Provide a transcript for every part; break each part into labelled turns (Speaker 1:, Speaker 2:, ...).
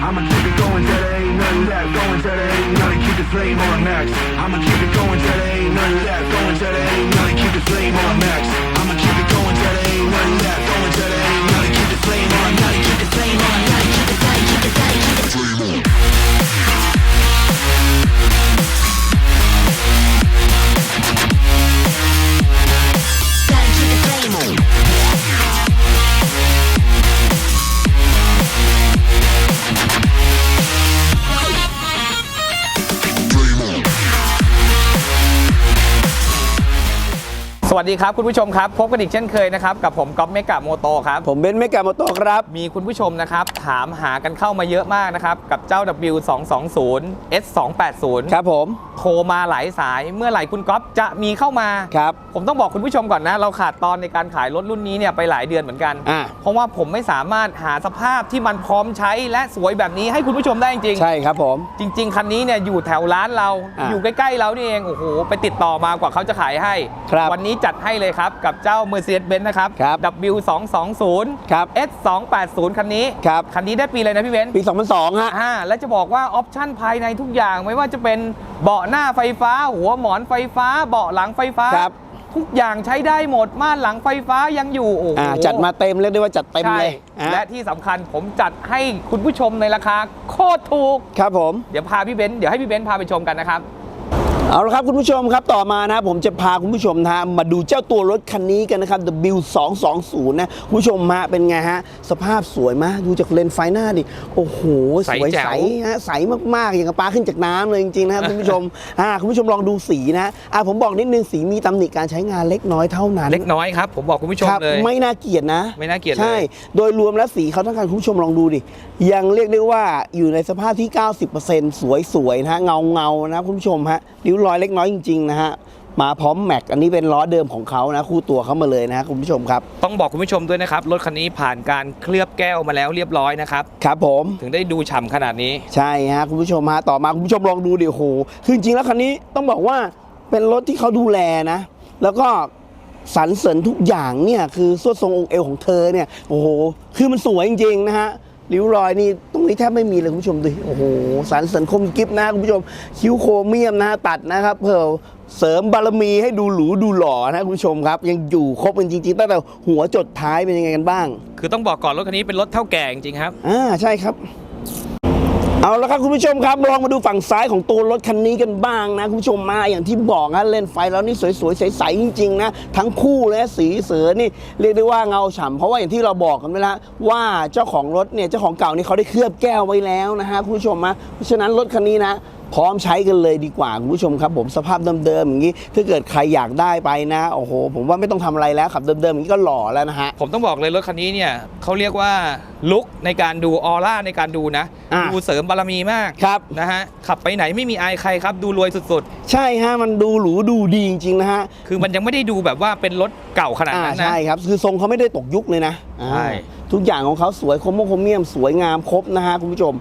Speaker 1: I'ma keep it going till there ain't nothing left. Going till there ain't nothing. Keep the flame on max. I'ma keep it going till there ain't nothing left. Going till there ain't nothing. Keep the flame on max. I'ma keep it going till there ain't nothing left. Going till there ain't nothing. Keep the flame on. Gotta keep the flame on. Gotta keep the flame. Keep the flame. Keep the flame on.
Speaker 2: สวัสดีครับคุณผู้ชมครับ พบกันอีกเช่นเคยนะครับ กับผมก๊อฟเมกะโมโตครับ
Speaker 3: ผมเบนซ์เมกาโมโตครับ
Speaker 2: มีคุณผู้ชมนะครับ ถามหากันเข้ามาเยอะมากนะครับ กับเจ้า W220 S280
Speaker 3: ครับผม
Speaker 2: โทรมาหลายสายเมื่อไหร่คุณก๊อฟจะมีเข้ามา
Speaker 3: ครับ
Speaker 2: ผมต้องบอกคุณผู้ชมก่อนนะ เราขาดตอนในการขายรถรุ่นนี้เนี่ยไปหลายเดือนเหมือนกัน
Speaker 3: อ่า
Speaker 2: เพราะว่าผมไม่สามารถหาสภาพที่มันพร้อมใช้และสวยแบบนี้ให้คุณผู้ชมได้จริงๆ
Speaker 3: ใช่ครับผม
Speaker 2: จริง ๆ คันนี้เนี่ยอยู่แถวร้านเรา
Speaker 3: อะ
Speaker 2: อยู่ใกล้ ๆ เรานี่เอง โอ้โห ไปติดต่อมากว่าเขาจะขายให้
Speaker 3: ครับ
Speaker 2: วันนี้จัดให้เลยครับ กับเจ้า Mercedes-Benz นะครับ
Speaker 3: ครับ
Speaker 2: W220
Speaker 3: ครับ
Speaker 2: S280 คันนี้
Speaker 3: ครับ
Speaker 2: คันนี้ได้ปีเลยนะพี่เบนซ์
Speaker 3: ปี 2002 ฮะ
Speaker 2: อ่าและจะบอกว่าออปชั่นภายในทุกอย่างไม่ว่าจะเป็นเบาะหน้าไฟฟ้า หัวหมอนไฟฟ้า เบาะหลังไฟฟ้า
Speaker 3: ครับ
Speaker 2: ทุกอย่างใช้ได้หมดม่านหลังไฟฟ้ายังอยู่โอ้โห
Speaker 3: อ่าจัดมาเต็มเรียกได้ว่าจัดเต็ม
Speaker 2: ใช่
Speaker 3: เลยอะ
Speaker 2: และที่สำคัญผมจัดให้คุณผู้ชมในราคาโคตรถูก
Speaker 3: ครับผม
Speaker 2: เดี๋ยวพาพี่เบนซ์เดี๋ยวให้พี่เบนซ์พาไปชมกันนะครับ
Speaker 3: เอาละครับคุณผู้ชมครับต่อมานะผมจะพาคุณผู้ชมนะฮะมาดูเจ้าตัวรถคันนี้กันนะครับ W220 นะคุณผู้ชมฮะเป็นไงฮะ สภาพสวยมากดูจากเลนส์ไฟหน้าดิ โอ้โห
Speaker 2: ใส
Speaker 3: สวย
Speaker 2: แจ๋ว
Speaker 3: ใสฮะใสมากๆ อย่างกับปลาขึ้นจากน้ำเลยจริงๆนะครับคุณผู้ชมอ่าคุณผู้ชมลองดูสีนะอ่าผมบอกนิดนึงสีมีตำหนิการใช้งานเล็กน้อยเท่านั้น
Speaker 2: เล็กน้อยครับผมบอกคุณผู้ชม
Speaker 3: ครับ
Speaker 2: เลย
Speaker 3: ไม่น่าเกลียดนะ
Speaker 2: ไม่น่าเกลียดเลย
Speaker 3: ใช่ โดยรวมแล้วสีเขาต้องการคุณผู้ชมลองดูดิยังเรียกได้ว่าอยู่ในสภาพที่ 90%สวยๆนะฮะเงาเงาๆนะคุณผู้ชมฮะริ้วรอยเล็กน้อยจริงๆนะฮะมาพร้อมแม็กอันนี้เป็นล้อเดิมของเขานะคู่ตัวเขามาเลยนะฮะคุณผู้ชมครับ
Speaker 2: ต้องบอกคุณผู้ชมด้วยนะครับรถคันนี้ผ่านการเคลือบแก้วมาแล้วเรียบร้อยนะครับ
Speaker 3: ครับผม
Speaker 2: ถึงได้ดูฉ่ำขนาดนี้
Speaker 3: ใช่ฮะคุณผู้ชมฮะต่อมาคุณผู้ชมลองดูดิโอ้โหคือจริงๆแล้วคันนี้ต้องบอกว่าเป็นรถที่เขาดูแลนะ แล้วก็สรรเสริญทุกอย่างเนี่ยคือสวดทรงองค์เอวของเธอเนี่ยโอ้โหคือมันสวยจริงๆนะฮะ ริ้วรอยนี่ตรงนี้แทบไม่มีเลยคุณผู้ชมดูโอ้โหสรรเสริญคมกิฟนะคุณผู้ชม คิ้วโครเมียมนะฮะตัดนะครับเพื่อเสริมบารมีให้ดูหรูดูหล่อนะคุณผู้ชมครับ ยังอยู่ครบกันจริงๆตั้งแต่หัวจดท้ายเป็นยังไงกันบ้าง
Speaker 2: คือต้องบอกก่อนรถคันนี้เป็นรถเท่าแก่จริงๆครับ
Speaker 3: อ่าใช่ครับ เอาละครับคุณผู้ชมครับลองมาดูฝั่งซ้ายของตัวรถคันนี้กันบ้างนะคุณผู้ชมมาอย่างที่บอกนะเล่นไฟแล้วนี่สวยๆใสๆจริงๆนะทั้งคู่และสีเสือนี่เรียกได้ว่าเงาฉ่ำเพราะว่าอย่างที่เราบอกกันไปแล้วว่าเจ้าของรถเนี่ยเจ้าของเก่านี่เขาได้เคลือบแก้วไว้แล้วนะฮะคุณผู้ชมนะเพราะฉะนั้นรถคันนี้นะ พร้อมใช้กันเลยดีกว่าคุณผู้ชมครับผมสภาพเดิมๆอย่างนี้ถ้าเกิดใครอยากได้ไปนะโอ้โหผมว่าไม่ต้องทำอะไรแล้วขับเดิมๆอย่างนี้ก็หล่อแล้วนะฮะ
Speaker 2: ผมต้องบอกเลยรถคันนี้เนี่ยเขาเรียกว่าลุคในการดูออร่าในการดูนะ
Speaker 3: อะ
Speaker 2: ดูเสริมบารมีมาก
Speaker 3: ครับ
Speaker 2: นะฮะขับไปไหนไม่มีอายใครครับ ดูรวยสุด
Speaker 3: ใช่ฮะมันดูหรูดูดีจริงๆนะฮะ
Speaker 2: ๆคือมันยังไม่ได้ดูแบบว่าเป็นรถเก่าขนาด
Speaker 3: อ่า
Speaker 2: นั้นนะ
Speaker 3: ใช่ครับคือทรงเขาไม่ได้ตกยุคเลยนะอ่า
Speaker 2: ใช่
Speaker 3: ทุกอย่างของเขาสวยคมโมคมเมียมสวยงามครบนะฮะคุณผู้ชม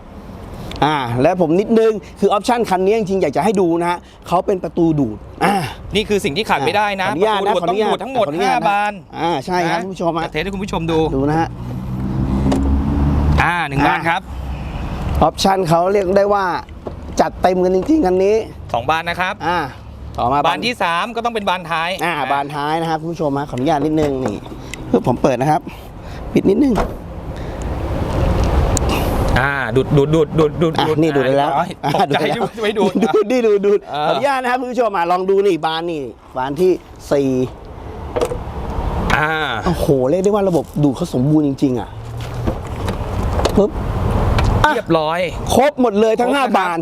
Speaker 3: อ่าและผมนิดนึงคือออปชันคันนี้จริงๆอยากจะให้ดูนะฮะเขาเป็นประตูดูดอ่า
Speaker 2: นี่คือสิ่งที่ขาดไม่ได้นะ
Speaker 3: ขออนุญาตนะ
Speaker 2: ประตูดูดต้อง
Speaker 3: ขออนุญาต
Speaker 2: ดูดทั้งหมด
Speaker 3: ขออนุญาตนะ
Speaker 2: 5บาน
Speaker 3: อ่าใช่ครับ
Speaker 2: นะ
Speaker 3: คุณผู้ชมฮะ
Speaker 2: จะเทสให้คุณผู้ชมดู
Speaker 3: ดูนะฮะ
Speaker 2: อ่าหนึ่ง
Speaker 3: อ่า
Speaker 2: บานครับ
Speaker 3: ออปชันเขาเรียกได้ว่าจัดเต็มกันจริงๆคันนี้
Speaker 2: สองบานนะครับ
Speaker 3: อ่าต่อมา
Speaker 2: บานที่ 3 ก็ต้องเป็นบานท้าย
Speaker 3: อ่าบานท้ายนะครับคุณผู้ชมฮะขออนุญาตนิดนึงนี่เพื่อผมเปิดนะครับ ปิดนิดนึง
Speaker 2: อ่าดูดดูดดูดดูดดูด
Speaker 3: อะนี่ดูดได้แล้ว
Speaker 2: อ่าตกใจ
Speaker 3: อะ
Speaker 2: ดูไม่ดูด
Speaker 3: ดูดนี่ดูดดูด
Speaker 2: เออ
Speaker 3: ขออนุญาตนะครับคุณผู้ชมอะลองดูนี่บานนี่บานที่สี่
Speaker 2: อ่า
Speaker 3: โอ้โหเรียกได้ว่าระบบดูดเขาสมบูรณ์จริง ๆ อะปึ๊บ อะ
Speaker 2: เรียบร้อย
Speaker 3: ครบหมดเลยทั้ง
Speaker 2: ครบ
Speaker 3: ห้า
Speaker 2: นะครับ
Speaker 3: บาน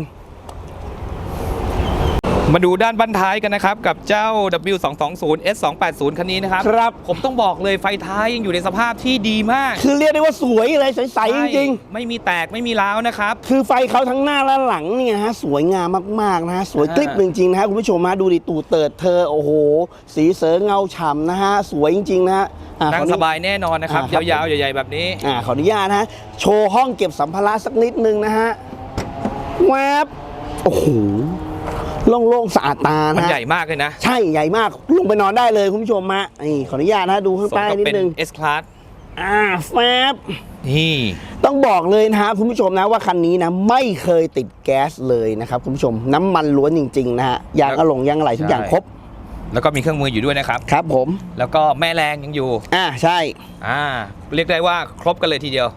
Speaker 2: มาดูด้านบันท้ายกันนะครับ กับเจ้า W220 S280 คันนี้นะครับ
Speaker 3: ครับ
Speaker 2: ผมต้องบอกเลยไฟท้ายยังอยู่ในสภาพที่ดีมาก
Speaker 3: คือเรียกได้ว่าสวยเลยใสๆจริง
Speaker 2: ใช่ไม่มีแตกไม่มีร้าวนะครับ
Speaker 3: ๆคือไฟเขาทั้งหน้าและหลังเนี่ยฮะสวยงามมากๆนะฮะสวยกลิบ
Speaker 2: อ่า
Speaker 3: จริงๆนะฮะคุณผู้ชมมาดูดิตูดเติดเธอโอ้โห สีเสอเงาฉ่ำนะฮะสวยจริงๆนะฮะอะ
Speaker 2: นั่
Speaker 3: ข
Speaker 2: ง
Speaker 3: ออ
Speaker 2: ส
Speaker 3: ญ
Speaker 2: บายแน่นอนนะครับ
Speaker 3: อ่าครับ
Speaker 2: ยาวๆ ใหญ่ๆ แบบนี้
Speaker 3: อ่าขออนุญาตนะฮะโชว์ห้องเก็บสัมภาระสักนิดนึงนะฮะแวบโอ้โห โล่งๆสะอาดตา
Speaker 2: มัน
Speaker 3: นะ
Speaker 2: ใหญ่มากเลยนะ
Speaker 3: ใช่ใหญ่มากลงไปนอนได้เลยคุณผู้ชมฮะนี่ขออนุญาตนะดูข้าง
Speaker 2: สม
Speaker 3: ใต้
Speaker 2: กับ
Speaker 3: นิด
Speaker 2: เป็น
Speaker 3: นึง
Speaker 2: S Class
Speaker 3: อ่าแฟบ
Speaker 2: นี่
Speaker 3: ต้องบอกเลยนะฮะคุณผู้ชมนะว่าคันนี้นะไม่เคยติดแก๊สเลยนะครับคุณผู้ชมน้ำมันล้วนจริงๆนะฮะยางอะหลงยางอะไหลทุกอย่างครบ
Speaker 2: แล้วก็มีเครื่องมืออยู่ด้วยนะครับ
Speaker 3: ครับผม
Speaker 2: แล้วก็แม่แรงยังอยู่
Speaker 3: อ่าใช่
Speaker 2: อ่า เรียกได้ว่าครบกันเลยทีเดียว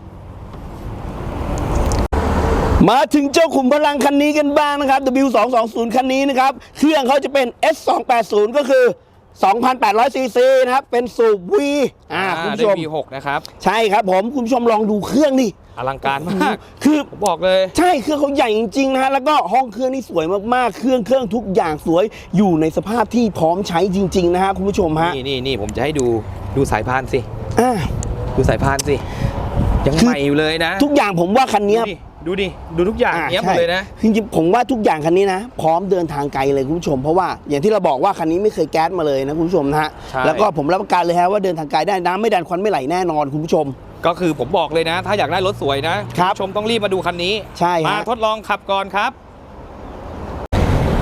Speaker 3: มาถึงเจ้าขุมพลังคันนี้กันบ้างนะครับ W220 คันนี้นะครับ เครื่องเขาจะเป็น S280 ก็คือ 2,800ซีซีนะครับ เป็นสูบ V อ่าคุณผู้ชม
Speaker 2: ได้ V6 นะครับ
Speaker 3: ใช่ครับผม คุณผู้ชมลองดูเครื่องดิ
Speaker 2: อลังการมาก
Speaker 3: คือ
Speaker 2: ผมบอกเลย
Speaker 3: ใช่เครื่องเขาใหญ่จริงๆนะฮะ แล้วก็ห้องเครื่องนี่สวยมากๆ เครื่องเครื่องทุกอย่างสวยอยู่ในสภาพที่พร้อมใช้จริง ๆ นะฮะคุณผู้ชมฮะ
Speaker 2: นี่นี่นี่ผมจะให้ดูดูสายพานสิ
Speaker 3: อ่า
Speaker 2: ดูสายพานสิ ยัง
Speaker 3: คือ
Speaker 2: ใหม่อยู่เลยนะ
Speaker 3: ทุกอย่างผมว่าคัน
Speaker 2: ดู
Speaker 3: เนี้ย
Speaker 2: ดิดูดิ ดูทุกอย่าง
Speaker 3: อ่า
Speaker 2: เนี้ยบหม
Speaker 3: ใช่
Speaker 2: ดเลยนะ
Speaker 3: จริงๆผมว่าทุกอย่างคันนี้นะ พร้อมเดินทางไกลเลยคุณผู้ชม เพราะว่าอย่างที่เราบอกว่าคันนี้ไม่เคยแก๊สมาเลยนะคุณผู้ชมนะฮะ
Speaker 2: ใช่
Speaker 3: แล้วก็ผมรับประกันเลยฮะว่าเดินทางไกลได้น้ำไม่ดันควันไม่ไหลแน่นอนคุณผู้ชม
Speaker 2: ก็คือผมบอกเลยนะ ถ้าอยากได้รถสวยนะครับณผู้ชมต้องรีบมาดูคันนี้
Speaker 3: ใช่ฮะ
Speaker 2: มาทดลองขับก่อนครับ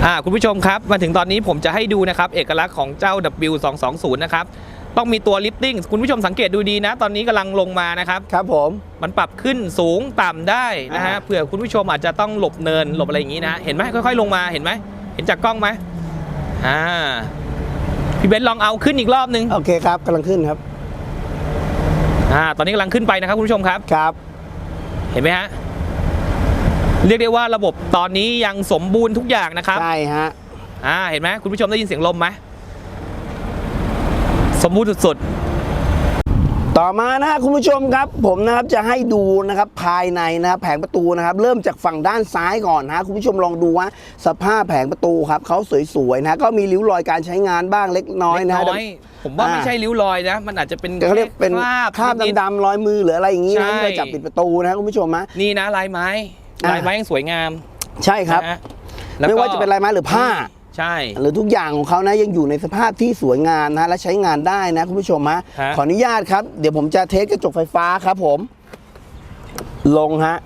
Speaker 2: อ่าคุณผู้ชมครับมาถึงตอนนี้ผมจะให้ดูนะครับเอกลักษณ์ของเจ้า W220 นะครับ ต้องมีตัวลิฟติ้งคุณผู้ชมสังเกตดูดีนะ ตอนนี้กำลังลงมานะครับ
Speaker 3: ครับผม
Speaker 2: มันปรับขึ้นสูงต่ำได้นะฮะ
Speaker 3: อ่า
Speaker 2: เผื่อคุณผู้ชมอาจจะต้องหลบเนินหลบอะไรอย่างนี้นะเห็นไหมค่อยๆ ลงมาเห็นไหมเห็นจากกล้องไหมอ่าพี่เบนซ์ลองเอาขึ้นอีกรอบนึง
Speaker 3: โอเคครับกำลังขึ้นครับ
Speaker 2: อ่าตอนนี้กำลังขึ้นไปนะครับคุณผู้ชมครับ
Speaker 3: ครับ
Speaker 2: เห็นไหมฮะเรียกได้ว่าระบบตอนนี้ยังสมบูรณ์ทุกอย่างนะครับ
Speaker 3: ใช่ฮะ
Speaker 2: อ่าเห็นไหมคุณผู้ชมได้ยินเสียงลมไหม สมบูรณ์สุด
Speaker 3: ต่อมานะฮะคุณผู้ชมครับ ผมนะครับจะให้ดูนะครับภายในนะครับแผงประตูนะครับ เริ่มจากฝั่งด้านซ้ายก่อนนะฮะคุณผู้ชมลองดูว่าสภาพแผงประตูครับเขาสวยๆนะก็มีริ้วรอยการใช้งานบ้างเล็ก
Speaker 2: ๆ
Speaker 3: น้อย
Speaker 2: เล็ก
Speaker 3: นะฮะ
Speaker 2: น้อยผมว่า
Speaker 3: อ่า
Speaker 2: ไม่ใช่ริ้วรอยนะ มันอาจจะเป็น
Speaker 3: เขาเรียกเป็น
Speaker 2: คราบ
Speaker 3: คราบ
Speaker 2: นิด
Speaker 3: ดำๆรอยมือหรืออะไรอย่างงี้
Speaker 2: ใช่
Speaker 3: นะที่เราจับปิดประตูนะคุณผู้ชมนะ
Speaker 2: ๆนี่นะลายไม้
Speaker 3: อ่า
Speaker 2: ลายไม้ยังสวยงาม
Speaker 3: ใช่ครับ
Speaker 2: นะฮะแล้ว
Speaker 3: ไม่
Speaker 2: ก็
Speaker 3: ว่าจะเป็นลายไม้หรือผ้า
Speaker 2: ใช่
Speaker 3: หรือทุกอย่างของเขานะยังอยู่ในสภาพที่สวยงามนะและใช้งานได้นะคุณผู้ชมฮะ
Speaker 2: ฮะ
Speaker 3: ขออนุญาตครับ เดี๋ยวผมจะเทสกระจกไฟฟ้าครับผม ลงฮะ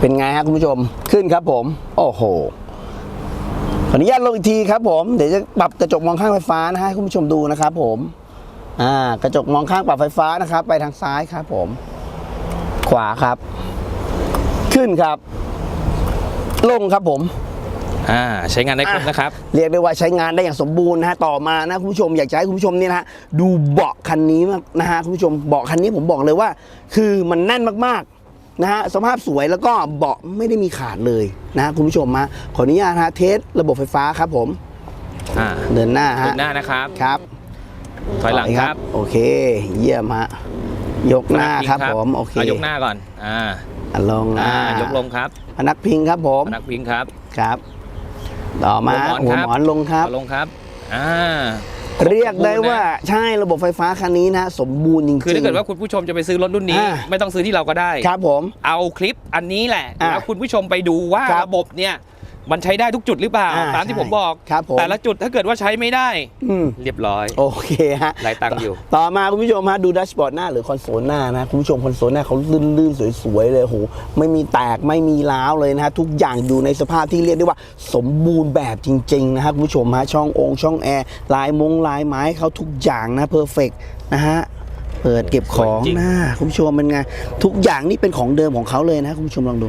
Speaker 3: เป็นไงฮะคุณผู้ชมขึ้นครับผม โอ้โห ขออนุญาตลงอีกทีครับผม เดี๋ยวจะปรับกระจกมองข้างไฟฟ้านะฮะให้คุณผู้ชมดูนะครับผม อ่ากระจกมองข้างปรับไฟฟ้านะครับ ไปทางซ้ายครับผม ขวาครับ ขึ้นครับ ลงครับผม
Speaker 2: อ่าใช้งานได้ครบนะครับ
Speaker 3: เรียกได้ว่าใช้งานได้อย่างสมบูรณ์นะฮะต่อมานะคุณผู้ชมอยากจะให้คุณผู้ชมเนี่ยนะฮะดูเบาะคันนี้มากนะฮะคุณผู้ชมเบาะคันนี้ผมบอกเลยว่า คือมันแน่นมากๆนะฮะสภาพสวยแล้วก็เบาะไม่ได้มีขาดเลยนะฮะคุณผู้ชมมาขออนุญาตนะฮะเทสระบบไฟฟ้าครับผม
Speaker 2: อ่า
Speaker 3: เดินหน้า
Speaker 2: เดิ
Speaker 3: ฮะ
Speaker 2: นหน้านะครับ
Speaker 3: ครับ
Speaker 2: ถอยหลังครับ
Speaker 3: โอเค เยี่ยมฮะยกหน้าครับผมโอเค
Speaker 2: เอายกหน้าก่อนอ่า
Speaker 3: อะลง
Speaker 2: อ่า
Speaker 3: อ่าย
Speaker 2: กลงครับ
Speaker 3: พนักพิงครับผม
Speaker 2: พนักพิงครับ
Speaker 3: ครับ ต่อมา
Speaker 2: หั
Speaker 3: หั
Speaker 2: ว
Speaker 3: ว
Speaker 2: หมอนครับ
Speaker 3: หมอนลงครับ
Speaker 2: เอาลงครับอ่า
Speaker 3: เรียกได้ว่า
Speaker 2: ครบสมบูรณ์นะ
Speaker 3: ใช่ระบบไฟฟ้าคันนี้นะสมบูรณ์จริงๆ
Speaker 2: คือถ้าเกิดว่าคุณผู้ชมจะไปซื้อรถรุ่นนี้
Speaker 3: อ่า
Speaker 2: ไม่ต้องซื้อที่เราก็ได้
Speaker 3: ครับผม
Speaker 2: เอาคลิปอันนี้แหละ
Speaker 3: อ่า
Speaker 2: แล้วคุณผู้ชมไปดูว่า
Speaker 3: ครับ
Speaker 2: ระบบเนี่ย มันใช้ได้ทุกจุดหรือเปล่า
Speaker 3: อ่า
Speaker 2: ตามที่ผมบอก
Speaker 3: ครับผม
Speaker 2: แต่ละจุดถ้าเกิดว่าใช้ไม่ได้
Speaker 3: อืม
Speaker 2: เรียบร้อย
Speaker 3: โอเคฮะ
Speaker 2: หลายตังค์อยู่
Speaker 3: ต่อมาคุณผู้ชมฮะดูดัชบอร์ดหน้าหรือคอนโซลหน้านะคุณผู้ชมคอนโซลหน้าเขาลื่นๆ สวยๆ เลยโหไม่มีแตกไม่มีร้าวเลยนะฮะทุกอย่างอยู่ในสภาพที่เรียกได้ว่าสมบูรณ์แบบจริง ๆ นะฮะคุณผู้ชมฮะช่ององค์ช่องแอร์ลายมงลายไม้เขาทุกอย่างนะเพอร์เฟกนะฮะเปิดเก็บของ
Speaker 2: สวยจริง
Speaker 3: หน้าคุณผู้ชมเป็นไงทุกอย่างนี่เป็นของเดิมของเขาเลยนะคุณผู้ชมลองดู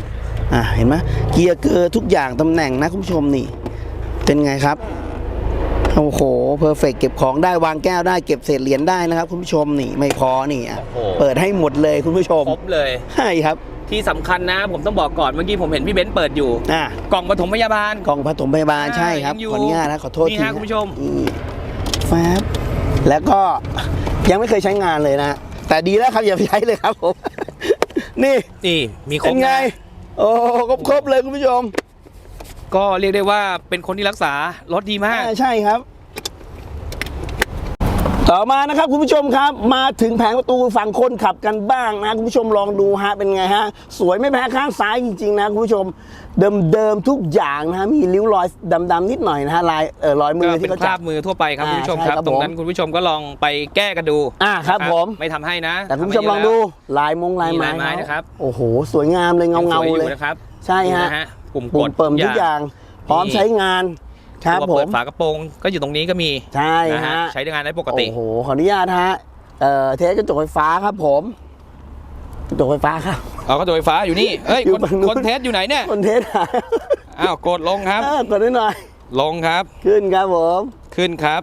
Speaker 3: อะเห็นไหมเกียร์เกอร์ทุกอย่างตำแหน่งนะคุณผู้ชมนี่ เป็นไงครับโอ้โหเพอร์เฟกเก็บของได้วางแก้วได้เก็บเศษเหรียญได้นะครับ คุณผู้ชมนี่ไม่พอนี่อะ
Speaker 2: โอ้โห
Speaker 3: เปิดให้หมดเลยคุณผู้ชม
Speaker 2: ครบเลย
Speaker 3: ใช่ครับ
Speaker 2: ที่สำคัญนะ ผมต้องบอกก่อนเมื่อกี้ผมเห็นพี่เบนซ์เปิดอยู่
Speaker 3: อะ
Speaker 2: กล่องปฐมพยาบาล
Speaker 3: กล่องผสมพยาบาล
Speaker 2: อ่า
Speaker 3: ใช่ครับ
Speaker 2: ยังอยู่
Speaker 3: ขออนุญาตนะขอโทษ
Speaker 2: นี่
Speaker 3: ที
Speaker 2: ฮะคุณผู้ชม
Speaker 3: นี่แฟบแล้วก็ยังไม่เคยใช้งานเลยนะแต่ดีแล้วครับอย่าไปใช้เลยครับผม นี่
Speaker 2: นี่มีคร
Speaker 3: เป็
Speaker 2: บ
Speaker 3: นไง
Speaker 2: นะ
Speaker 3: โอ้ครบครบๆเลยคุณผู้ชม
Speaker 2: ก็เรียกได้ว่าเป็นคนที่รักษารถดีมาก
Speaker 3: อ่าใช่ครับ ต่อมานะครับคุณผู้ชมครับ มาถึงแผงประตูฝั่งคนขับกันบ้างนะคุณผู้ชมลองดูฮะเป็นไงฮะสวยไม่แพ้ข้างซ้ายจริงๆนะคุณผู้ชมเดิมๆทุกอย่างนะฮะมีริ้วรอยดำๆนิดหน่อยนะฮะลายเออรอยมื
Speaker 2: ก็
Speaker 3: อ
Speaker 2: เป็
Speaker 3: ที่
Speaker 2: น
Speaker 3: เขา
Speaker 2: ค
Speaker 3: จั
Speaker 2: รา
Speaker 3: บ
Speaker 2: บ มือทั่วไปครับ
Speaker 3: อ่า
Speaker 2: คุณผู้ชม
Speaker 3: ใช่
Speaker 2: ครับ
Speaker 3: ครับ
Speaker 2: ตรงนั้น
Speaker 3: ผม
Speaker 2: คุณผู้ชมก็ลองไปแก้กันดู
Speaker 3: อ่าครับ
Speaker 2: นะ
Speaker 3: ผม
Speaker 2: ไม่ทำให้นะ
Speaker 3: แต่คุณผู้ชมลองดูลายมงลายไม้
Speaker 2: มีลายไม้
Speaker 3: เขา
Speaker 2: นะครับ
Speaker 3: โอ้โห สวยงามเลยเงา
Speaker 2: ยัง
Speaker 3: เงา
Speaker 2: สวยอ
Speaker 3: ๆเลย
Speaker 2: นะครับ
Speaker 3: ใช่ฮะ
Speaker 2: ดูนปุ่มก
Speaker 3: ปุ่
Speaker 2: ด
Speaker 3: มเปิมทุกอย่าง พร้อมใช้งาน ครับ
Speaker 2: ตัว
Speaker 3: ผ
Speaker 2: เปิ
Speaker 3: ม
Speaker 2: ดฝากระโปรงก็อยู่ตรงนี้ก็มี
Speaker 3: ใช่
Speaker 2: นะฮะ
Speaker 3: ฮะ
Speaker 2: ใช้งานได้ปกติ
Speaker 3: โอ้โหขออนุญาตฮะเอ่อเทสกระจกไฟฟ้าครับผมกระจกไฟฟ้าครับ
Speaker 2: เอากระจกไฟฟ้าอยู่นี่เอ้ย
Speaker 3: อยู่
Speaker 2: คน
Speaker 3: ฝั่งนู้น
Speaker 2: คนเทสอยู่ไหนเนี่ย
Speaker 3: คนเทสหาย
Speaker 2: อ้าวกดลงครับ
Speaker 3: เออกดได้หน่อย
Speaker 2: ลงครับ
Speaker 3: ขึ้นครับผม
Speaker 2: ขึ้นครับ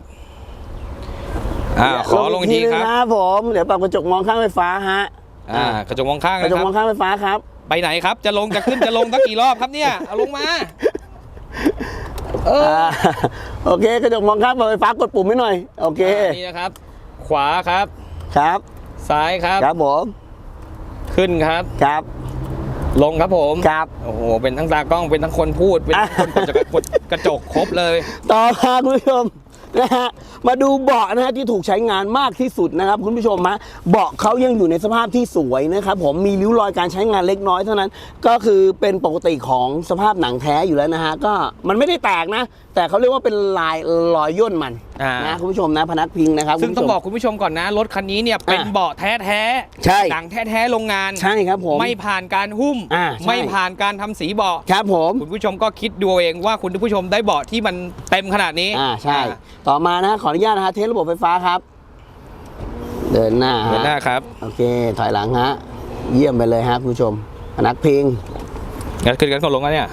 Speaker 2: อ่าขอลงอีกที
Speaker 3: นึ
Speaker 2: ครับ
Speaker 3: นะครับผมเดี๋ยวปรับกระจกมองข้างไฟฟ้าฮะ
Speaker 2: อ่ากระจกมองข้าง
Speaker 3: กระ
Speaker 2: นะ
Speaker 3: จก
Speaker 2: ครั
Speaker 3: ม
Speaker 2: บ
Speaker 3: องข้างไฟฟ้าครับ
Speaker 2: ไปไหนครับ จะลงจะขึ้นจะลงตั้งกี่รอบครับเนี่ย เอาลงมา เออ
Speaker 3: อ่าโอเคกระจกมองข้างไฟฟ้ากดปุ่มให้หน่อย โอเค
Speaker 2: อ่านี่นะครับ ขวาครับ
Speaker 3: ครับ
Speaker 2: ซ้ายครับ
Speaker 3: ครับผม
Speaker 2: ขึ้นครับ
Speaker 3: ครับ
Speaker 2: ลงครับผม
Speaker 3: ครับ
Speaker 2: โอ้โห เป็นทั้งตากล้อง เป็นทั้งคนพูด เป็นทั้งคนกดกดกระจกครบเลย
Speaker 3: ต่อมาคุณผู้ชม นะฮะมาดูเบาะนะฮะที่ถูกใช้งานมากที่สุดนะครับ คุณผู้ชมฮะเบาะเขายังอยู่ในสภาพที่สวยนะครับผมมีริ้วรอยการใช้งานเล็กน้อยเท่านั้น ก็คือเป็นปกติของสภาพหนังแท้อยู่แล้วนะฮะก็มันไม่ได้แตกนะ แต่เขาเรียกว่าเป็นลายรอยย่นมัน
Speaker 2: อ่าน
Speaker 3: นะคุณผู้ชมนะพนักพิงนะครับ
Speaker 2: ซึ่ง
Speaker 3: คุณ
Speaker 2: ต้อง
Speaker 3: ผู้ชม
Speaker 2: บอกคุณผู้ชมก่อนนะ รถคันนี้เนี่ยเป็น
Speaker 3: อะ
Speaker 2: เบาะแท้แท้
Speaker 3: ใช่
Speaker 2: หนังแท้แท้ๆโรงงาน
Speaker 3: ใช่ครับผม
Speaker 2: ไม่ผ่านการหุ้ม
Speaker 3: อ่าใช่
Speaker 2: ไม่ผ่านการทำสีเบาะ
Speaker 3: ครับผม
Speaker 2: คุณผู้ชมก็คิดดูเอาเองว่าคุณผู้ชมได้เบาะที่มันเต็มขนาดนี้
Speaker 3: อ่าใช่
Speaker 2: อ่า
Speaker 3: ต่อมานะขออนุญาตนะฮะเทสระบบไฟฟ้าครับ เดินหน้าฮะ
Speaker 2: เดินหน้าครับ
Speaker 3: โอเคถอยหลังฮะเยี่ยมไปเลยฮะคุณผู้ชมพนักพิง
Speaker 2: งั้นขึ้นกันคนลงกันเนี่ย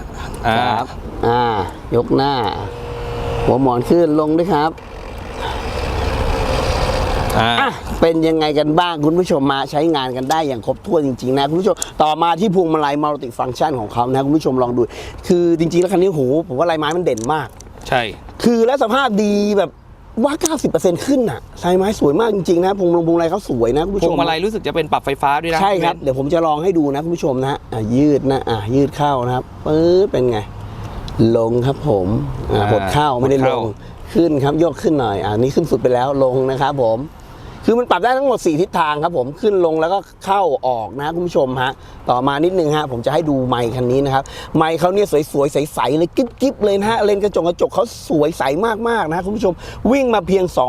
Speaker 2: อ่า
Speaker 3: ครับอ่ายกหน้า หัวหมอนขึ้นลงด้วยครับ
Speaker 2: อ่า
Speaker 3: อะเป็นยังไงกันบ้างคุณผู้ชมมาใช้งานกันได้อย่างครบถ้วนจริงๆนะคุณผู้ชมต่อมาที่พวงมาลัยมัลติฟัง c t ชันของเขานะคุณผู้ชมลองดู คือจริงๆแล้วคันนี้โหผมว่าลายไม้มันเด่นมาก
Speaker 2: ใช่
Speaker 3: คือและสภาพดีแบบว่า 90%ขึ้นน่ะลายไม้สวยมากจริงๆนะพวงลงพวงมาลัยเขาสวยนะคุณผู้
Speaker 2: พ
Speaker 3: ช
Speaker 2: วง
Speaker 3: ม
Speaker 2: มาลัยรู้สึกจะเป็นปรับไฟฟ้าด้วยนะ
Speaker 3: ใช่ครับ
Speaker 2: พี่เบน
Speaker 3: เดี๋ยวผมจะลองให้ดูนะคุณผู้ชมนะฮะอะยืดนะอะยืดเข้านะครับปื๊ดเป็นไง ลงครับผมอะหดเข้าไม่ได้ลงขึ้นครับยกขึ้นหน่อยอ่านี่ขึ้นสุดไปแล้วลงนะครับผม คือมันปรับได้ทั้งหมด 4 ทิศทางครับผมขึ้นลงแล้วก็เข้าออกนะคุณผู้ชมฮะต่อมานิดนึงฮะผมจะให้ดูไมค์คันนี้นะครับไมค์เขาเนี่ยสวยๆใสๆเลยกิ๊บๆเลยนะฮะเลนกระจกกระจกเขาสวยใสมากๆนะคุณผู้ชมวิ่งมาเพียง 2 2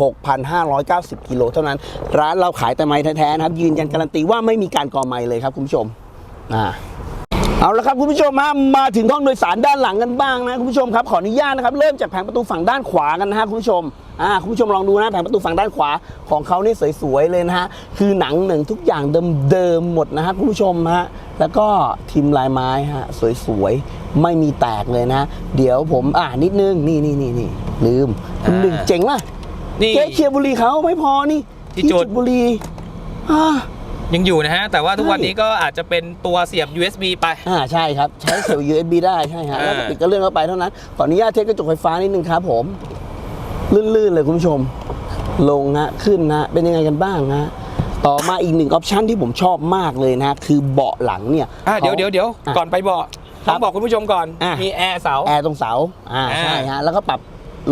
Speaker 3: 6 5 9 0กิโลเท่านั้น ร้านเราขายแต่ไมค์แท้ๆนะครับยืนยันการันตีว่าไม่มีการกอไมค์เลยครับคุณผู้ชมอ่าเอาละครับคุณผู้ชมมามาถึงห้องโดยสารด้านหลังกันบ้างนะคุณผู้ชมครับขออนุญาตนะครับเริ่มจากแผงประตูฝั่งด้านขวากันนะฮะคุณผู้ชม อ่าคุณผู้ชมลองดูนะแผงประตูฝั่งด้านขวาของเขานี่สวยๆเลยนะฮะคือหนังหนึ่งทุกอย่างเดิมๆหมดนะฮะคุณผู้ชมฮะแล้วก็ทิมลายไม้ฮะสวยๆไม่มีแตกเลยนะ เดี๋ยวผมอ่านิดนึงนี่นี่นี่นี่ลืมคุณหนึ่งเจ๋งว่ะ
Speaker 2: นี่
Speaker 3: เจ๊เคียร์บุรีเขาไม่พอนี่
Speaker 2: ที่จุด
Speaker 3: บุรีอ่า
Speaker 2: ยังอยู่นะฮะ แต่ว่าทุกวัน
Speaker 3: ใช่
Speaker 2: นี้ก็อาจจะเป็นตัวเสียบ USB ไป
Speaker 3: อ่าใช่ครับ ใช้เสียบ USB ได้ใช่ฮะแล้วก็
Speaker 2: อ่า
Speaker 3: ปิดก็เลื่อนเข้าไปเท่านั้น ขออนุญาตเทสกระจกไฟฟ้านิดนึงครับผม ลื่นๆเลยคุณผู้ชม ลงฮะขึ้นนะเป็นยังไงกันบ้างฮะต่อมาอีกหนึ่งออปชันที่ผมชอบมากเลยนะคือเบาะหลังเนี่ย
Speaker 2: อะเดี๋ยว
Speaker 3: ขา
Speaker 2: เดี๋ยวเดี๋ยว
Speaker 3: อะ
Speaker 2: ก่อนไปเบาะ
Speaker 3: ครั
Speaker 2: ต้อบงบอกคุณผู้ชมก่อน
Speaker 3: อะ
Speaker 2: มีแอร์เสา
Speaker 3: แอร์ตรงเสาอ่า
Speaker 2: อ่า
Speaker 3: ใช่ฮะแล้วก็ปรับ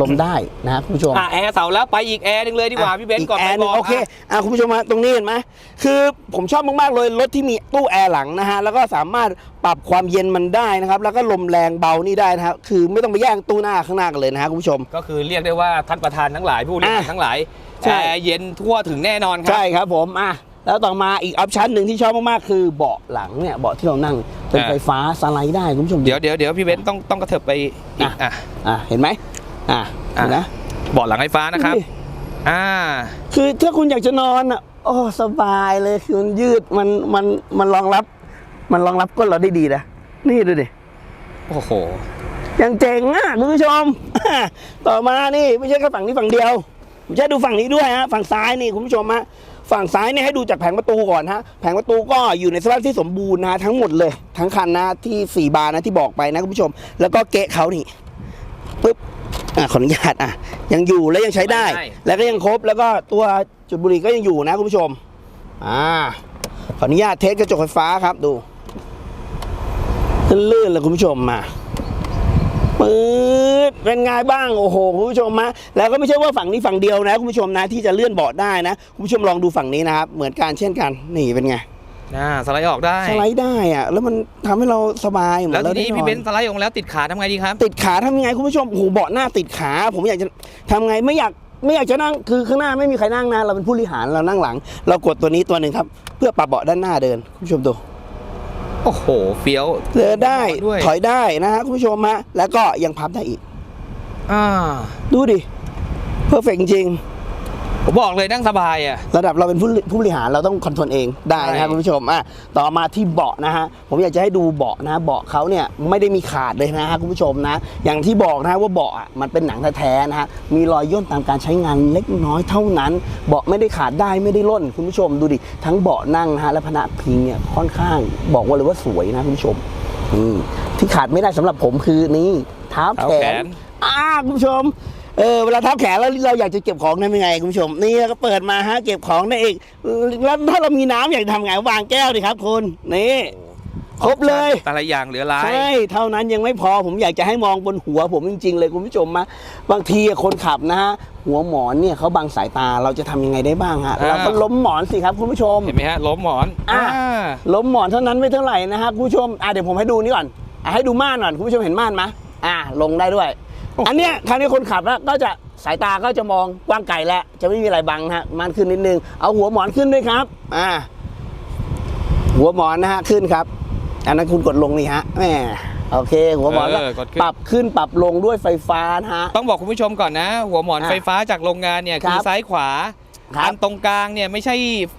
Speaker 3: ลมได้นะฮะคุณผู้ชม
Speaker 2: อะแอร์เสาแล้วไปอีกแอร์หนึงเลยดีกว่าพี่เบนซ์ก่อน
Speaker 3: แอ
Speaker 2: ไป
Speaker 3: ร์หนึง
Speaker 2: เบาะ
Speaker 3: โอเคอะคุณผู้ชมฮะตรงนี้เห็นไหมคือผมชอบมากๆเลยรถที่มีตู้แอร์หลังนะฮะแล้วก็สามารถปรับความเย็นมันได้นะครับแล้วก็ลมแรงเบานี่ได้นะครับคือไม่ต้องไปแย่งตู้หน้าข้างหน้ากันเลยนะฮะคุณผู้ชม
Speaker 2: ก็คือเรียกได้ว่าท่านประธานทั้งหลายผู้บริหาร
Speaker 3: อะ
Speaker 2: ทั้งหลาย
Speaker 3: ใช่
Speaker 2: แอร์เย็นทั่วถึงแน่นอนครั
Speaker 3: ใช่ครับผมอะแล้วต่อมาอีกออปชันหนึ่งที่ชอบมากๆคือเบาะหลังเนี่ยเบาะที่เรานั่งเป็นไฟฟ้าสไลด์ได้คุณผู้ชม
Speaker 2: เดี๋ยวเดี๋ยวเดี๋ยวพี่เบนซ์ต้องต้องกระเถิบไปอีก
Speaker 3: อะ
Speaker 2: อะ
Speaker 3: อะเห็นไหม อะ
Speaker 2: อะ
Speaker 3: เห็นนะ
Speaker 2: เบาะหลังไฟฟ้านะครับ
Speaker 3: ดูดิ
Speaker 2: อ่า
Speaker 3: คือถ้าคุณอยากจะนอนอะโอ้สบายเลยคือมันยืดมันมันมันรองรับ มันรองรับก้นเราได้ดีนะนี่ดูดิ
Speaker 2: โอ้โห
Speaker 3: ยังเจ๋งอะคุณผู้ชม ต่อมานี่ไม่ใช่แค่ฝั่งนี้ฝั่งเดียวผมจะให้ดูฝั่งนี้ด้วยฮะฝั่งซ้ายนี่คุณผู้ชมฮะฝั่งซ้ายเนี่ยให้ดูจากแผงประตูก่อนฮะแผงประตูก็อยู่ในสภาพที่สมบูรณ์นะทั้งหมดเลย ทั้งคันนะที่สี่บานนะที่บอกไปนะคุณผู้ชม แล้วก็เกะเขานี่ ปึ๊บ อะขออนุญาตอะยังอยู่และยังใช้ได้
Speaker 2: ได้
Speaker 3: แล้วก็ยังครบแล้วก็ตัวจุดบุหรี่ก็ยังอยู่นะคุณผู้ชมอ่าขออนุญาตเทสกระจกไฟฟ้าครับดูลื่นๆเลยคุณผู้ชมมาปื๊ดเป็นไงบ้างโอ้โหคุณผู้ชมมะแล้วก็ไม่ใช่ว่าฝั่งนี้ฝั่งเดียวนะคุณผู้ชมนะที่จะเลื่อนเบาะได้นะคุณผู้ชมลองดูฝั่งนี้นะครับเหมือนกันเช่นกันนี่เป็นไง
Speaker 2: อ่าสไลด์ออกได้
Speaker 3: สไลด์ได้อะแล้วมันทำให้เราสบายเหมื
Speaker 2: แล้
Speaker 3: อ
Speaker 2: วนที
Speaker 3: เราได้
Speaker 2: นี้
Speaker 3: น
Speaker 2: พี่
Speaker 3: อ
Speaker 2: เบ
Speaker 3: น
Speaker 2: นซ์สไลด์ออกแล้วติดขาทำไงดีครับ
Speaker 3: ติดขาทำยังไงคุณผู้ชมโอ้โหเบาะหน้าติดขา ผมอยากจะทำไงไม่อยากไม่อยากจะนั่งคือข้างหน้าไม่มีใครนั่งนะเราเป็นผู้บริหารเรานั่งหลัง เรากดตัวนี้ตัวหนึ่งครับ เพื่อปรับเบาะด้านหน้าเดินคุณผู้ชมดู
Speaker 2: โอ้โห เฟี้ยว
Speaker 3: เดินได้
Speaker 2: ด้วย
Speaker 3: ถอยได้นะฮะคุณผู้ชมฮะแล้วก็ยังพับได้อีก
Speaker 2: อ่า
Speaker 3: ดูดิเพอร์เฟกจริง
Speaker 2: ผมบอกเลยนั่งสบายอะ
Speaker 3: ระดับเราเป็นผู้ผู้บริหารเราต้องคอนโทรลเองได้นะครับ
Speaker 2: ใช่
Speaker 3: คุณผู้ชมอะต่อมาที่เบาะนะฮะผมอยากจะให้ดูเบาะนะเบาะเขาเนี่ยไม่ได้มีขาดเลยนะฮะคุณผู้ชมนะ อย่างที่บอกนะฮะว่าเบาะอะมันเป็นหนังแท้ๆนะฮะมีรอยย่นตามการใช้งานเล็กน้อยเท่านั้น เบาะไม่ได้ขาดได้ไม่ได้ล่นคุณผู้ชมดูดิ ทั้งเบาะนั่งนะฮะและพนักพิงเนี่ยค่อนข้างบอกว่าเลยว่าสวยนะคุณผู้ชมนี่ที่ขาดไม่ได้สำหรับผมคือนี่เท้า
Speaker 2: เท้า
Speaker 3: แข
Speaker 2: แข
Speaker 3: น
Speaker 2: น
Speaker 3: อ่าคุณผู้ชม เออเวลาเท้าแขนแล้วเราอยากจะเก็บของได้ยังไงคุณผู้ชม นี่เราก็เปิดมาฮะเก็บของได้อีกแล้วถ้าเรามีน้ำอยากทำไงวางแก้วดิครับคุณนี่ครบเลย
Speaker 2: แต่ละอย่างเหลือหลาย
Speaker 3: ใช่เท่านั้นยังไม่พอผมอยากจะให้มองบนหัวผมจริง ๆ เลยคุณผู้ชมมาบางทีคนขับนะฮะหัวหมอนเนี่ยเขาบังสายตาเราจะทำยังไงได้บ้างฮะ
Speaker 2: อ่า
Speaker 3: เราก็ล้มหมอนสิครับคุณผู้ชม
Speaker 2: เห็นไหมฮะล้มหมอน
Speaker 3: อะ
Speaker 2: อ่า
Speaker 3: ล้มหมอนเท่านั้นไม่เท่าไหร่นะฮะคุณผู้ชมอะเดี๋ยวผมให้ดูนี่ก่อนอะให้ดูม่านก่อนคุณผู้ชมเห็นม่านไหมอะลงได้ด้วย อันเนี้ยคราวนี้คนขับแล้วก็จะสายตาก็จะมองกว้างไกลแล้วจะไม่มีอะไรบังนะฮะม่านขึ้นนิดนึง เอาหัวหมอนขึ้นด้วยครับ อ่า หัวหมอนนะฮะขึ้นครับ อันนั้นคุณกดลงนี่ฮะแหมโอเค หัวหมอนก็
Speaker 2: เออกดขึ้น
Speaker 3: ปรับขึ้นปรับลงด้วยไฟฟ้านะฮะ
Speaker 2: ต้องบอกคุณผู้ชมก่อนนะ หัวหมอน
Speaker 3: อะ
Speaker 2: ไฟฟ้าจากโรงงานเนี่ย
Speaker 3: ครั
Speaker 2: คื
Speaker 3: บ
Speaker 2: อซ้ายขวา
Speaker 3: ครับ
Speaker 2: อันตรงกลางเนี่ยไม่ใช่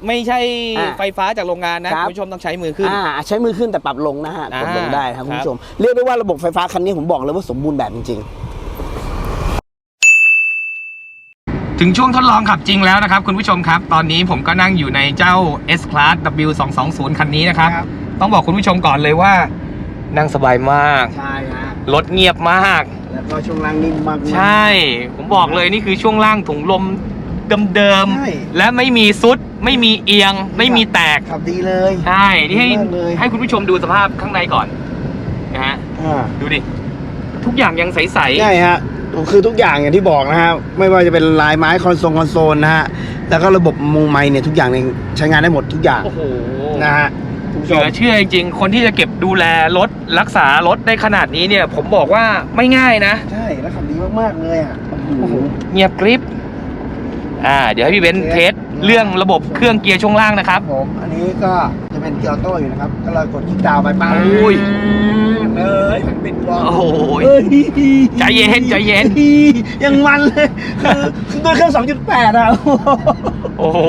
Speaker 2: ไม่ใช่
Speaker 3: อะ
Speaker 2: ไฟฟ้าจากโรงงานนะครับ คุณผู้ชมต้องใช้มือขึ้น
Speaker 3: อ่าใช้มือขึ้นแต่ปรับลงนะฮะกดลงได้ครับคุณผู้ชมเรียกได้ว่าระบบไฟฟ้าคันนี้ผมบอกเลยว่าสมบูรณ์แบบจริง
Speaker 2: ถึงช่วงทดลองขับจริงแล้วนะครับ คุณผู้ชมครับ ตอนนี้ผมก็นั่งอยู่ในเจ้า S Class W220 คันนี้นะครับ
Speaker 3: ครับ
Speaker 2: ต้องบอกคุณผู้ชมก่อนเลยว่า นั่งสบายมาก
Speaker 3: ๆใช่ฮะ
Speaker 2: รถเงียบมาก
Speaker 3: แล้วก็ช่วงล่างนิ่มมากๆ
Speaker 2: ใช่ ผมบอกเลยนี่คือช่วงล่างถุงลมเดิม
Speaker 3: ใช่
Speaker 2: ๆและไม่มีซุด ไม่มีเอียง ไม่มีแตก
Speaker 3: ขับดีเลย
Speaker 2: ใช่นี่ให้
Speaker 3: ดีมากเลย
Speaker 2: ให้คุณผู้ชมดูสภาพข้างในก่อนนะฮะ
Speaker 3: อ่า
Speaker 2: ดูดิ ทุกอย่างยังใส
Speaker 3: ใช่ฮะ คือทุกอย่างอย่างที่บอกนะฮะไม่ว่าจะเป็นลายไม้คอนโซลคอนโซลนะฮะแล้วก็ระบบมุงไม้เนี่ยทุกอย่างเนี่ยใช้งานได้หมดทุกอย่าง
Speaker 2: ๆโอ้โห
Speaker 3: นะฮะคุณผู้
Speaker 2: เห
Speaker 3: ช
Speaker 2: ลื
Speaker 3: ม
Speaker 2: อเชื่อจริงๆ คนที่จะเก็บดูแลรถรักษารถได้ขนาดนี้เนี่ย ผมบอกว่าไม่ง่ายนะ
Speaker 3: ใช่แล้วขับดีมากๆเลยอะโอ้โห
Speaker 2: เงียบกริบอ่า เดี๋ยวให้พี่เบนซ์
Speaker 3: เท
Speaker 2: เท
Speaker 3: ส
Speaker 2: สเรื่องระบบเครื่องเกียร์ช่วงล่างนะครับ
Speaker 3: ผมอันนี้ก็จะเป็นเกียร์ออโต้อยู่นะครับ ก็เรากดคลิกดาวน์ไปป้า
Speaker 2: โอ้ย
Speaker 3: เลยปิดวอล
Speaker 2: โอ้โห
Speaker 3: เฮ้ย
Speaker 2: ใจเย็นใจเย็น
Speaker 3: ยังมันเลยคือคือด้วยเครื่อง 2.8 อะ
Speaker 2: โอ้โห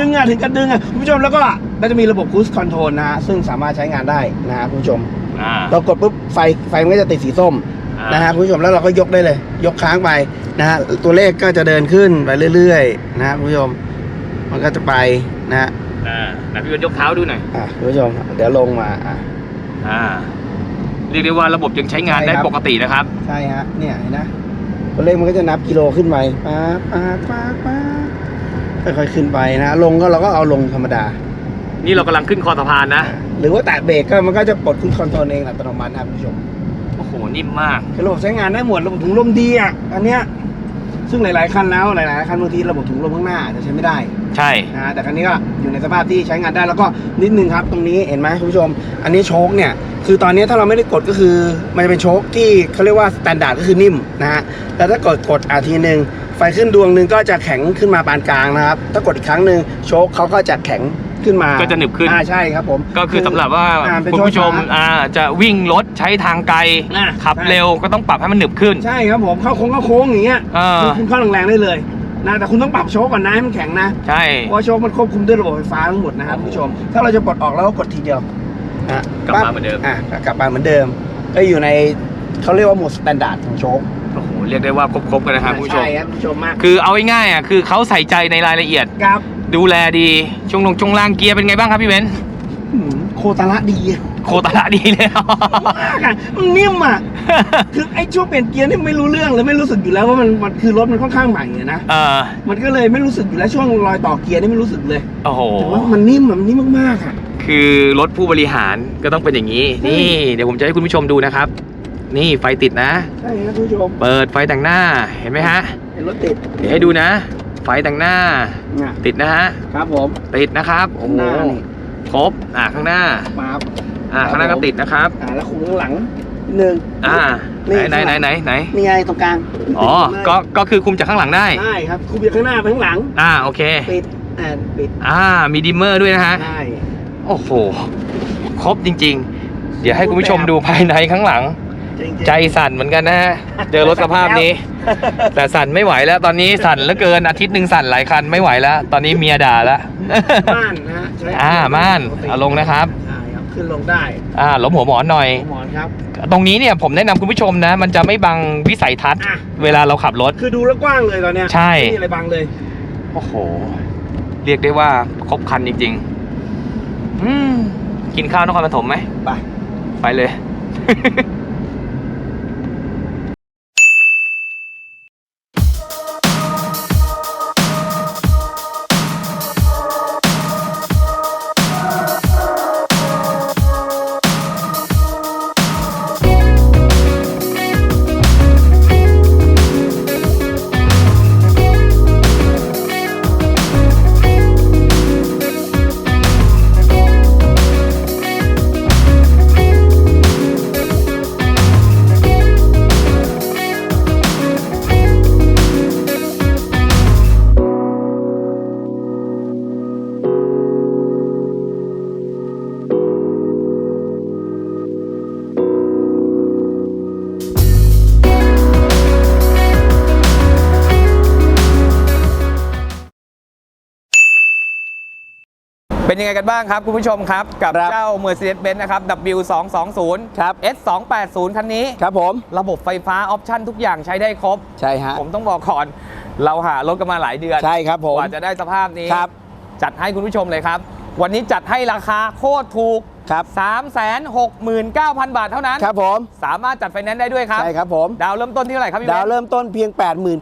Speaker 3: ดึงอะ ถึงกับดึงอะ คุณผู้ชมแล้วก็เราจะมีระบบ cruise control นะฮะซึ่งสามารถใช้งานได้นะฮะคุณผู้ชม
Speaker 2: อ่า
Speaker 3: เรากดปุ๊บไฟไฟมันก็จะติดสีส้ม
Speaker 2: อ่าน
Speaker 3: นะฮะคุณผู้ชมแล้วเราก็ยกได้เลย ยกค้างไปนะฮะตัวเลขก็จะเดินขึ้นไปเรื่อยๆ นะฮะคุณผู้ชม มันก็จะไปนะฮะ
Speaker 2: อ่าไหนพี่เบนซ์ยกเท้าดูหน่อย
Speaker 3: อะคุณผู้ชมเดี๋ยวลงมาอะ
Speaker 2: อ่า เรียกได้ว่าระบบยังใช้งาน
Speaker 3: ใช่
Speaker 2: ได้
Speaker 3: ครับ
Speaker 2: ปกตินะครับ
Speaker 3: ใช่ฮะเนี่ยเห็นนะตัวเลขมันก็จะนับกิโลขึ้นไปป๊าบป๊าบป๊าบป๊าบค่อยๆขึ้นไปนะ ลงก็เราก็เอาลงธรรมดา
Speaker 2: นี่เรากำลังขึ้นคอสะพานนะ
Speaker 3: หรือว่าแตะเบรกก็มันก็จะปลดคุณคอนโทรลเองอัตโนมัตินะครับคุณผู้ชม
Speaker 2: โอ้โหนิ่มมาก
Speaker 3: คือระบบใช้งานได้หมดระบบถุงลมดีอะอันเนี้ย ซึ่งหลาย ๆ คันแล้วหลาย ๆ คันบางทีระบบถุงลมข้างหน้าอาจจะใช้ไม่ได้
Speaker 2: ใช่
Speaker 3: นะฮะแต่คันนี้ก็อยู่ในสภาพที่ใช้งานได้แล้วก็นิดนึงครับ ตรงนี้เห็นไหมคุณผู้ชม อันนี้โชคเนี่ยคือตอนนี้ถ้าเราไม่ได้กดก็คือมันจะเป็นโชคที่เขาเรียกว่าสแตนดาร์ดก็คือนิ่มนะฮะแล้วถ้ากดกดอาทีหนึ่งไฟขึ้นดวงหนึ่งก็จะแข็งขึ้นมาปานกลางนะครับถ้ากดอีกครั้งหนึ่งโชคเขาก็จะแข็ง ขึ้นมา
Speaker 2: ก็จะหนึบขึ้น
Speaker 3: อ่าใช่ครับผม
Speaker 2: ก็คือสำหรับว่า
Speaker 3: อ่เป็น
Speaker 2: คุณ
Speaker 3: โช
Speaker 2: ผู้ชม
Speaker 3: ช้า
Speaker 2: อ่าจะวิ่งรถใช้ทางไกล
Speaker 3: อะ
Speaker 2: ขับ
Speaker 3: ใช่
Speaker 2: เร็วก็ต้องปรับให้มันหนึบขึ้น
Speaker 3: ใช่ครับผมเข้าโค้งเข้าโค้งอย่างเงี้ย
Speaker 2: อ่า
Speaker 3: คือคุณเข้าแรงๆได้เลยนะแต่คุณต้องปรับโชคก่อนนะให้มันแข็งนะ
Speaker 2: ใช่
Speaker 3: เพราะว่าโชคมันควบคุมด้วยระบบไฟฟ้าทั้งหมดนะครับคุณผู้ชม ถ้าเราจะปลดออกเราก็กดทีเดียวอะ
Speaker 2: กลับมาเหมือนเดิม
Speaker 3: อะกลับมาเหมือนเดิม ก็อยู่ในเขาเรียกว่าโหมดสแตนดาร์ดของโชค
Speaker 2: โอ้โหเรียกได้ว่าครบๆกันนะครับคุณผู้ชม
Speaker 3: ใช่ครับคุณผู้ชมมาก
Speaker 2: คือเอาง่ายๆอะคือเขาใส่ใจในรายละเอียด
Speaker 3: ครับ
Speaker 2: ดูแลดีช่วงลงช่วงล่างเกียร์เป็นไงบ้างครับพี่เบนซ์
Speaker 3: หืมโคตรละดีอะ
Speaker 2: โคตรละดีเลย
Speaker 3: มากอะมันนิ่มอะคือไอ้ช่วงเปลี่ยนเกียร์นี่ไม่รู้เรื่องเลยไม่รู้สึกอยู่แล้วว่ามันมันคือรถมันค่อนข้างใหม่อะนะ
Speaker 2: เออ
Speaker 3: มันก็เลยไม่รู้สึกอยู่แล้วช่วงรอยต่อเกียร์นี่ไม่รู้สึกเลย
Speaker 2: โอ้โห
Speaker 3: แต่ว่ามันนิ่มอะมันนิ่มมากๆอะ
Speaker 2: คือรถผู้บริหารก็ต้องเป็นอย่างนี้
Speaker 3: ใช่
Speaker 2: นี่ เดี๋ยวผมจะให้คุณผู้ชมดูนะครับ นี่ไฟติดนะ
Speaker 3: ใช่ครับคุณผู้ชม
Speaker 2: เปิดไฟแต่งหน้าเห็นไหมฮะ
Speaker 3: เห็นรถติด
Speaker 2: เดี๋ยวให้ดูนะ ไฟแต่งหน้า
Speaker 3: น่ะ
Speaker 2: ติดนะฮะ
Speaker 3: ครับผม
Speaker 2: ติดนะครับ โอ้โห
Speaker 3: หน้านี่
Speaker 2: ครบ อ่าข้างหน้า
Speaker 3: มาบ
Speaker 2: อ่าข้างหน้าก็ติดนะครับ
Speaker 3: อ่าแล้วคุมข้างหลังนิดนึง
Speaker 2: อ่า
Speaker 3: นี่
Speaker 2: ไหนไหนไหนไหนไหน
Speaker 3: นี่ไงตรงกลาง
Speaker 2: อ๋อก็ ก็คือคุมจากข้างหลังได้
Speaker 3: ใช่ครับคุมจากข้างหน้าไปข้างหลัง
Speaker 2: อ่า โอเค
Speaker 3: ปิดอ่าปิด
Speaker 2: อ่า มีดิมเมอร์ด้วยนะฮะ
Speaker 3: ใช่
Speaker 2: โอ้โห ครบจริง ๆ เดี๋ยวให้คุณผู้ชมดูภายในข้างหลัง
Speaker 3: จริงๆ
Speaker 2: ใจสั่นเหมือนกันนะฮะ เจอรถสภาพนี้ แต่สั่นไม่ไหวแล้ว ตอนนี้สั่นเหลือเกินอาทิตย์หนึ่งสั่นหลายคันไม่ไหวแล้ว ตอนนี้เมียด่าแล้ว
Speaker 3: ม่านนะฮะใช้
Speaker 2: อ่าม่านเอาลงนะครับ
Speaker 3: ใช่ครับ ขึ้นลงได้
Speaker 2: อ่าล้มหัวหมอนหน่อย
Speaker 3: หมอนครับ
Speaker 2: ตรงนี้เนี่ยผมแนะนำคุณผู้ชมนะ มันจะไม่บังวิสัยทัศน์
Speaker 3: อะ
Speaker 2: เวลาเราขับรถ
Speaker 3: คือดูแล้วกว้างเลยตอนเนี้ย
Speaker 2: ใช่
Speaker 3: ไม่มีอะไรบังเลย
Speaker 2: โอ้โห เรียกได้ว่าครบครันจริงๆ อืม กินข้าวนครปฐมไหม
Speaker 3: ไป
Speaker 2: ไปเลย ยังไงกันบ้างครับ คุณผู้ชมครับ กับ
Speaker 3: ครับ
Speaker 2: เจ้า Mercedes-Benz นะครับ W220
Speaker 3: ครับ
Speaker 2: S280 คันนี้
Speaker 3: ครับผม
Speaker 2: ระบบไฟฟ้าออปชั่นทุกอย่างใช้ได้ครบ
Speaker 3: ใช่ฮะ
Speaker 2: ผมต้องบอกก่อน เราหารถกันมาหลายเดือน
Speaker 3: ใช่ครับผม
Speaker 2: กว่าจะได้สภาพนี้
Speaker 3: ครับ
Speaker 2: จัดให้คุณผู้ชมเลยครับ วันนี้จัดให้ราคาโคตรถูก
Speaker 3: ครับ
Speaker 2: 369,000 บาทเท่านั้น
Speaker 3: ครับผม
Speaker 2: สามารถจัดไฟแนนซ์ได้ด้วยครับ
Speaker 3: ใช่ครับผม
Speaker 2: ดาวเริ่มต้นที่เท่าไหร่ครับพี่
Speaker 3: ดาว
Speaker 2: เบน
Speaker 3: เริ่มต้นเพียง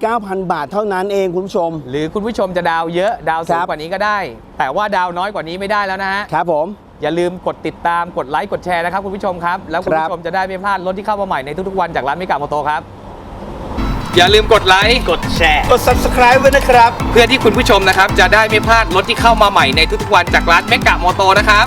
Speaker 3: 89,000 บาทเท่านั้นเองคุณผู้ชม
Speaker 2: หรือคุณผู้ชมจะดาวเยอะดาวสู
Speaker 3: ค
Speaker 2: ง
Speaker 3: รับ
Speaker 2: กว่านี้ก็ได้ แต่ว่าดาวน้อยกว่านี้ไม่ได้แล้วนะฮะ
Speaker 3: ครับผม
Speaker 2: อย่าลืมกดติดตามกดไลค์กดแชร์นะครับคุณผู้ชมครับ แล้วคุณ
Speaker 3: ครับ
Speaker 2: ผู้ชมจะได้ไม่พลาดรถที่เข้ามาใหม่ในทุกๆวันจากร้านมิกาโมโตครับ อย่าลืมกดไลค์ กดแชร์
Speaker 3: กด subscribe ไว้นะครับ
Speaker 2: เพื่อที่คุณผู้ชมนะครับจะได้ไม่พลาดรถที่เข้ามาใหม่ในทุกๆวันจากร้านเมกะโมโตนะครับ